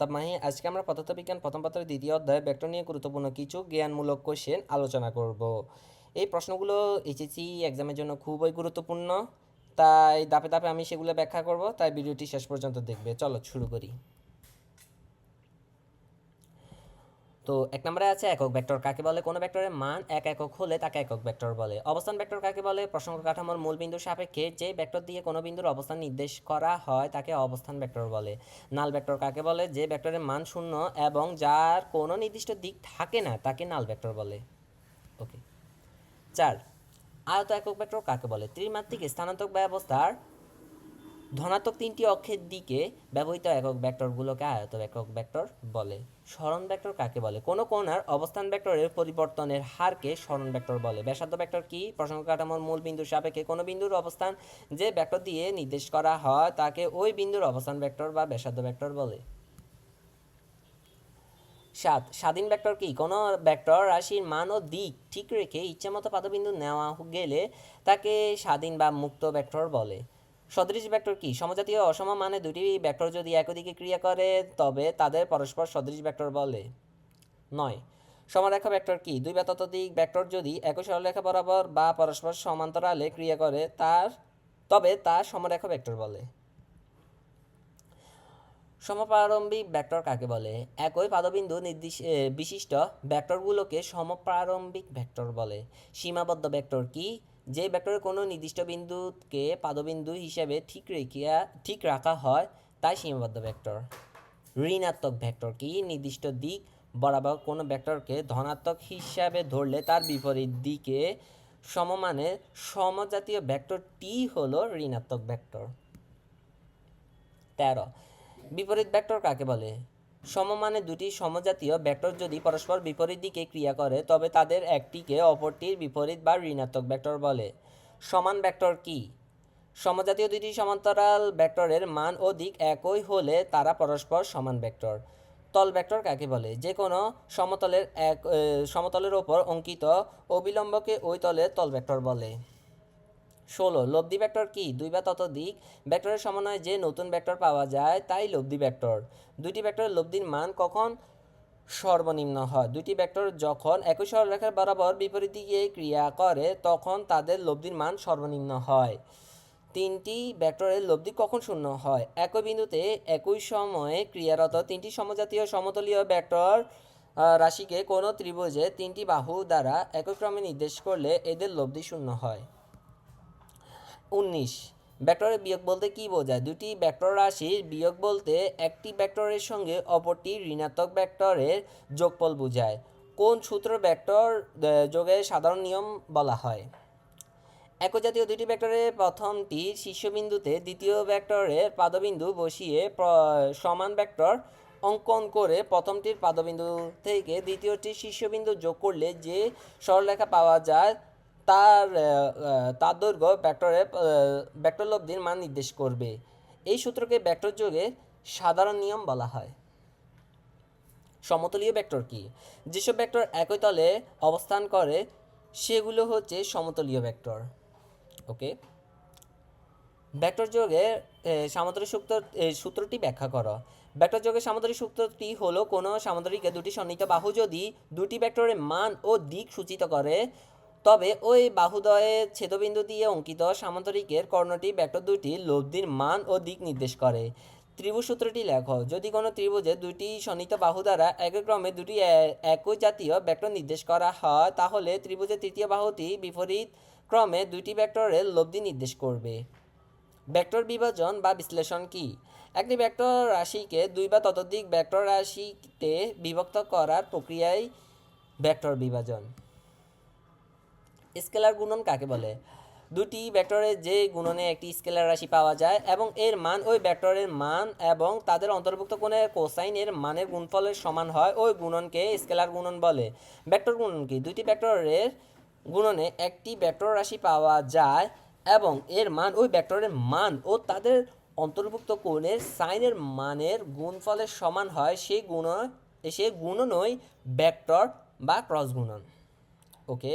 তবে মাহি আজকে আমরা পদার্থবিজ্ঞান প্রথম পত্রের দ্বিতীয় অধ্যায় ভেক্টর নিয়ে গুরুত্বপূর্ণ কিছু জ্ঞানমূলক কোশ্চেন আলোচনা করব। এই প্রশ্নগুলো এইচএসসি এক্সামের জন্য খুবই গুরুত্বপূর্ণ। তাই দাপে দাপে আমি সেগুলো ব্যাখ্যা করব, তাই ভিডিওটি শেষ পর্যন্ত দেখবে। চলো শুরু করি। তো এক নম্বরে আছে একক ভেক্টর। কাকে বলে? কোনো ভেক্টরের মান এক একক হলে তাকে একক ভেক্টর বলে। অবস্থান ভেক্টর কাকে বলে? প্রসঙ্গ কাঠামোর মূল বিন্দুর সাপেক্ষে যে ভেক্টর দিয়ে কোনো বিন্দুর অবস্থান নির্দেশ করা হয় তাকে অবস্থান ভেক্টর বলে। নাল ভেক্টর কাকে বলে? যে ভেক্টরের মান শূন্য এবং যার কোনো নির্দিষ্ট দিক থাকে না তাকে নাল ভেক্টর বলে। ওকে। চার, আয়ত একক ভেক্টর কাকে বলে? ত্রিমাত্রিক স্থানান্তক ব্যবস্থার ধনাত্মক তিনটি অক্ষের দিকে ব্যবহৃত একক ভেক্টরগুলোকে আয়ত একক ভেক্টর বলে। সরণ ভেক্টর কাকে বলে? কোনো কোণার অবস্থান ভেক্টরের পরিবর্তনের হারকে সরণ ভেক্টর বলে। ব্যাসার্ধ ভেক্টর কি? প্রসঙ্গ কাঠামোর মূল বিন্দুর সাপেক্ষে কোনো বিন্দুর অবস্থান যে ভেক্টর দিয়ে নির্দেশ করা হয় তাকে ওই বিন্দুর অবস্থান ভেক্টর বা ব্যাসার্ধ ভেক্টর বলে। সাত, স্বাধীন ভেক্টর কি? কোনো ভেক্টর রাশির মান ও দিক ঠিক রেখে ইচ্ছামতো পাদবিন্দু নেওয়া গেলে তাকে স্বাধীন বা মুক্ত ভেক্টর বলে। সদৃশ ভেক্টর কি? সমজাতীয় অসম মানে দুটি ভেক্টর যদি একই দিকে ক্রিয়া করে, তবে তাদের পরস্পর সদৃশ ভেক্টর বলে। নয়। সমারেখা ভেক্টর কি? দুই বা ততোধিক ভেক্টর যদি একই সরলরেখা বরাবর বা পরস্পর সমান্তরালে ক্রিয়া করে, তার, তবে তা সমরেখা ভেক্টর বলে। সমপ্রারম্ভিক ভেক্টর কাকে বলে? একই পাদবিন্দু নির্দিষ্ট বিশিষ্ট ভেক্টরগুলোকে সমপ্রারম্ভিক ভেক্টর বলে। সীমাবদ্ধ ভেক্টর কি? যে ভেক্টরের কোনো নির্দিষ্ট বিন্দুকে পাদবিন্দু হিসেবে ঠিক রেখিয়া, ঠিক রাখা হয়, তাই সীমাবদ্ধ ভেক্টর ঋণাত্মক ভেক্টর কি? নির্দিষ্ট দিক বরাবর কোনো ভেক্টরকে ধনাত্মক হিসাবে ধরলে তার বিপরীত দিকে সমমানের সমজাতীয় ভেক্টরটি হলো ঋণাত্মক ভেক্টর তেরো। বিপরীত ভেক্টর কাকে বলে? সমমানে দুটি সমজাতীয় ভেক্টর যদি পরস্পর বিপরীত দিকে ক্রিয়া করে, তবে তাদের একটিকে অপরটির বিপরীত বা ঋণাত্মক ভেক্টর বলে। সমান ভেক্টর কি? সমজাতীয় দুটি সমান্তরাল ভেক্টরের মান ও দিক একই হলে তারা পরস্পর সমান ভেক্টর। তল ভেক্টর কাকে বলে? যে কোনো সমতলের এক সমতলের ওপর অঙ্কিত অবিলম্বকে ওই তলের তল ভেক্টর বলে। ষোলো, লব্ধি ভেক্টর কি? দুই বা ততোধিক ভেক্টরের সমন্বয়ে যে নতুন ভেক্টর পাওয়া যায়, তাই লব্ধি ভেক্টর দুইটি ভেক্টরের লব্ধির মান কখন সর্বনিম্ন হয়? দুইটি ভেক্টর যখন একই সরলরেখার বরাবর বিপরীত দিকে ক্রিয়া করে, তখন তাদের লব্ধির মান সর্বনিম্ন হয়। তিনটি ভেক্টরের লব্ধি কখন শূন্য হয়? একই বিন্দুতে একই সময়ে ক্রিয়ারত তিনটি সমজাতীয় সমতলীয় ভেক্টর রাশিকে কোনো ত্রিভুজে তিনটি বাহু দ্বারা একই ক্রমে নির্দেশ করলে এদের লব্ধি শূন্য হয়। উনিশ। ভেক্টরের বিয়োগ বলতে কি বোঝায়? দুটি ভেক্টর রাশির বিয়োগ বলতে একটি ভেক্টরের সঙ্গে অপরটি ঋণাত্মক ভেক্টরের যোগফল বোঝায়। কোন সূত্র ভেক্টর যোগের সাধারণ নিয়ম বলা হয়? একই জাতীয় দুটি ভেক্টরের প্রথমটির শীর্ষবিন্দুতে দ্বিতীয় ভেক্টরের পাদবিন্দু বসিয়ে সমান ভেক্টর অঙ্কন করে প্রথমটির পাদবিন্দু থেকে দ্বিতীয়টির শীর্ষবিন্দু যোগ করলে যে সরলরেখা পাওয়া যায় তার তার দৈর্ঘ্য ভেক্টরের আহ, ভেক্টর লব্ধির মান নির্দেশ করবে। এই সূত্রকে ভেক্টর যোগের সাধারণ নিয়ম বলা হয়। সমতলীয় ভেক্টর কি? যেসব ভেক্টর একই তলে অবস্থান করে সেগুলো হচ্ছে সমতলীয় ভেক্টর ওকে ভেক্টর যোগে এ, সামান্তরিক সূত্র সূত্রটি ব্যাখ্যা করো। ভেক্টর যোগের সামান্তরিক সূত্রটি হলো কোনো সামান্তরিকে দুটি সন্নিহিত বাহু যদি দুটি ভেক্টরের মান ও দিক সূচিত করে তবে ওই বাহুদ্বয়ের ছেদবিন্দু দিয়ে অঙ্কিত সামান্তরিকের কর্ণটি ভেক্টর দুটি লব্ধির মান ও দিক নির্দেশ করে। ত্রিভুজ সূত্রটি লেখো, যদি কোনো ত্রিভুজে দুটি সন্নিহিত বাহু দ্বারা একই ক্রমে দুটি একই জাতীয় ভেক্টর নির্দেশ করা হয়, তাহলে ত্রিভুজের তৃতীয় বাহুটি বিপরীত ক্রমে দুটি ভেক্টরের লব্ধি নির্দেশ করবে। ভেক্টর বিভাজন বা বিশ্লেষণ কি? একটি ভেক্টর রাশিকে দুই বা ততোধিক ভেক্টর রাশিতে বিভক্ত করার প্রক্রিয়ায় ভেক্টর বিভাজন। স্কেলার গুণন কাকে বলে? দুটি ভেক্টরের যে গুণনে একটি স্কেলার রাশি পাওয়া যায় এবং এর মান ওই ভেক্টরের মান এবং তাদের অন্তর্ভুক্ত কোণের কোসাইনের মানের গুণফলের সমান হয় ওই গুণনকে স্কেলার গুণন বলে। ভেক্টর গুণন কি? দুটি ভেক্টরের গুণনে একটি ভেক্টর রাশি পাওয়া যায় এবং এর মান ওই ভেক্টরের মান ও তাদের অন্তর্ভুক্ত কোণের সাইনের মানের গুণফলের সমান হয় সেই গুণ সেই গুণনই ভেক্টর বা ক্রস গুণন। ওকে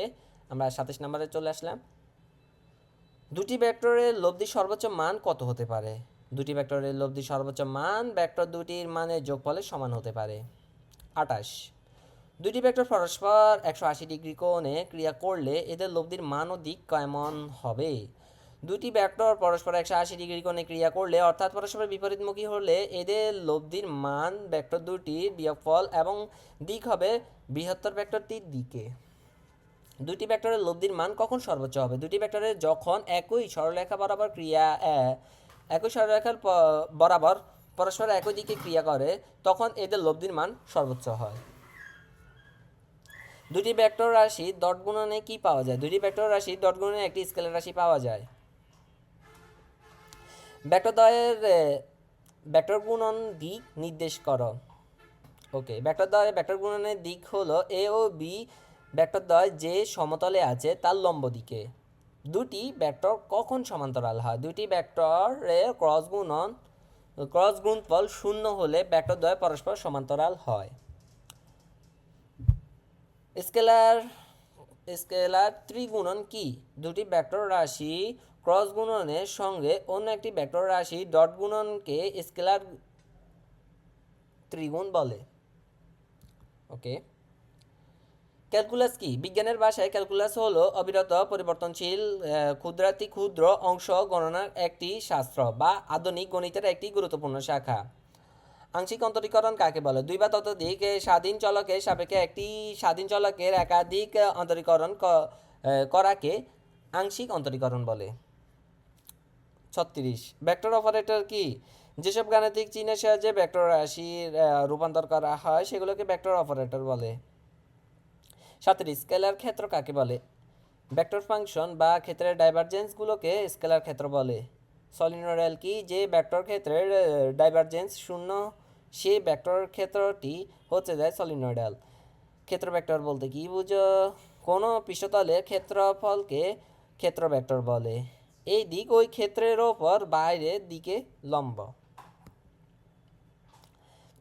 আমরা সাতাশ নম্বরে চলে আসলাম। দুটি ভেক্টরের লব্ধি সর্বোচ্চ মান কত হতে পারে? দুটি ভেক্টরের লব্ধি সর্বোচ্চ মান ভেক্টর দুটির মানের যোগফলের সমান হতে পারে। আটাশ দুটি ভেক্টর পরস্পর একশো আশি ডিগ্রি কোণে ক্রিয়া করলে এদের লব্ধির মান ও দিক কেমন হবে? দুটি ভেক্টর পরস্পর একশো আশি ডিগ্রি কোণে ক্রিয়া করলে, অর্থাৎ পরস্পর বিপরীতমুখী হলে এদের লব্ধির মান ভেক্টর দুটির বিয়োগফল এবং দিক হবে বৃহত্তর ভেক্টরটির দিকে। দুটি ভেক্টরের লব্ধির মান কখন সর্বোচ্চ হবে? দুটি ভেক্টরের যখন একই সরলরেখা বরাবর ক্রিয়া একই সরলরেখার বরাবর পরস্পর একই দিকে ক্রিয়া করে, তখন এদের লব্ধির মান সর্বোচ্চ হয়। দুটি ভেক্টর রাশি ডট গুণনে কি পাওয়া যায়? দুটি ভেক্টর রাশি ডট গুণনে একটি স্কেলার রাশি পাওয়া যায়। ভেক্টরদ্বয়ের ভেক্টর গুণন দিক নির্দেশ করো। ওকে ভেক্টরদ্বয়ের ভেক্টর গুণনের দিক হলো এ ও বি ভেক্টরদ্বয় যে সমতলে আছে তার লম্ব দিকে। দুটি ভেক্টর কখন সমান্তরাল হয়? দুটি ভেক্টরের ক্রস গুণন ক্রস গুণফল শূন্য হলে ভেক্টরদ্বয় পরস্পর সমান্তরাল হয়। স্কেলার স্কেলার ত্রিগুণন কি? দুটি ভেক্টর রাশি ক্রস গুণনের সঙ্গে অন্য একটি ভেক্টর রাশি ডট গুণনকে স্কেলার ত্রিগুণ বলে। ওকে ক্যালকুলাস কি? বিজ্ঞানের ভাষায় ক্যালকুলাস হলো অবিরত পরিবর্তনশীল ক্ষুদ্রাতি ক্ষুদ্র অংশ গণনার একটি শাস্ত্র বা আধুনিক গণিতের একটি গুরুত্বপূর্ণ শাখা। আংশিক অন্তরীকরণ কাকে বলে? দুই বা ততোধিক স্বাধীন চলকের সাপেক্ষে একটি স্বাধীন চলকের একাধিক অন্তরীকরণ করাকে আংশিক অন্তরীকরণ বলে। ছত্রিশ, ভেক্টর অপারেটর কি? যেসব গাণিতিক চিহ্নের সাহায্যে ভেক্টর রাশির রূপান্তর করা হয়, সেগুলোকে ভেক্টর অপারেটর বলে। সাতত্রিশ স্কেলার ক্ষেত্র কাকে বলে? ভেক্টর ফাংশন বা ক্ষেত্রের ডাইভারজেন্সগুলোকে স্কেলার ক্ষেত্র বলে। সলিনোডাল কি যে ভেক্টর ক্ষেত্রের ডাইভারজেন্স শূন্য সেই ভেক্টর ক্ষেত্রটি হচ্ছে যায় সলিনোডাল ক্ষেত্র ভেক্টর বলতে কি বুঝো? কোনো পৃষ্ঠতলের ক্ষেত্রফলকে ক্ষেত্র ভেক্টর বলে। এই দিক ওই ক্ষেত্রের ওপর বাইরের দিকে লম্ব।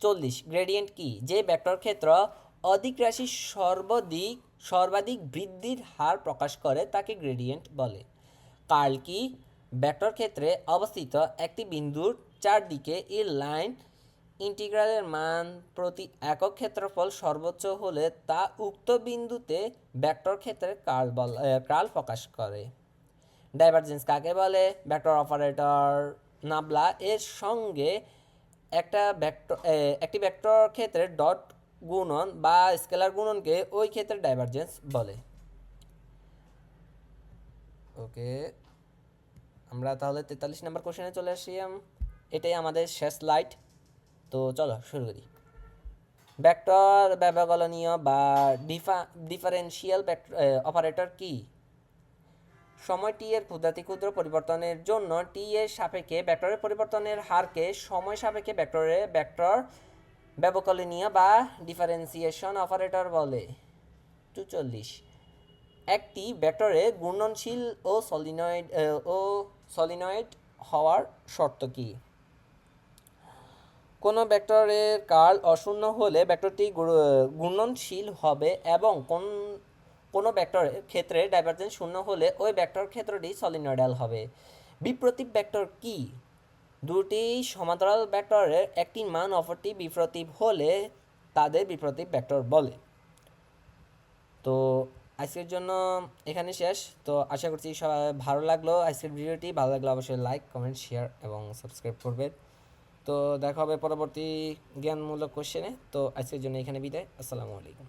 চল্লিশ, গ্রেডিয়েন্ট কি? যে ভেক্টর ক্ষেত্র অধিক রাশি সর্বাধিক সর্বাধিক বৃদ্ধির হার প্রকাশ করে তাকে গ্রেডিয়েন্ট বলে। কার্ল কি ভেক্টর ক্ষেত্রে অবস্থিত একটি বিন্দুর চারদিকে এই লাইন ইন্টিগ্রালের মান প্রতি একক ক্ষেত্রফল সর্বোচ্চ হলে তা উক্ত বিন্দুতে ভেক্টর ক্ষেত্রের কার্ল কার্ল প্রকাশ করে। ডাইভারজেন্স কাকে বলে? ভেক্টর অপারেটর নাবলা এর সঙ্গে একটা ভেক্টর একটি ভেক্টর ক্ষেত্রে ডট গুণন বা স্কেলার গুণনকে ওই ক্ষেত্রে ডাইভারজেন্স বলে। ওকে, আমরা তাহলে তেতাল্লিশ নম্বর কোশ্চেনে চলে আসি এটাই আমাদের শেষ লাইট তো চলো শুরু করি। ভেক্টর ব্যবকলনীয় বা ডিফা ডিফারেন্সিয়াল অপারেটর কি? সময় টি এর ক্ষুদ্রাতি ক্ষুদ্র পরিবর্তনের জন্য টি এর সাপেক্ষে ভেক্টরের পরিবর্তনের হারকে সময় সাপেক্ষে ভেক্টরে ভেক্টর ব্যবকলনীয় বা ডিফারেন্সিয়েশন অপারেটর বলে। চুচল্লিশ। একটি ভেক্টরে ঘূর্ণনশীল ও সলিনয়েড ও সলিনয়েড হওয়ার শর্ত কী? কোনো ভেক্টরের কার্ল অশূন্য হলে ঘূর- ঘূর্ণনশীল হবে এবং কোন, কোনো ভেক্টরের ক্ষেত্রে ডাইভারজেন্স শূন্য হলে ওই ভেক্টর ক্ষেত্রটি সলিনয়েডাল হবে। বিপ্রতীপ ভেক্টর কি? দুটি সমান্তরাল ভেক্টরের একটি মান অপরটি বিপ্রতীপ হলে তাদের বিপ্রতীপ ভেক্টর বলে। তো আজকের জন্য এখানে শেষ। তো আশা করছি সবাই ভালো লাগল। আজকের ভিডিওটি ভালো লাগলে অবশ্যই লাইক কমেন্ট শেয়ার এবং সাবস্ক্রাইব করবেন। তো দেখা হবে পরবর্তী জ্ঞানমূলক কোশ্চেনে তো আজকের জন্য এখানে বিদায়। আসসালামু আলাইকুম।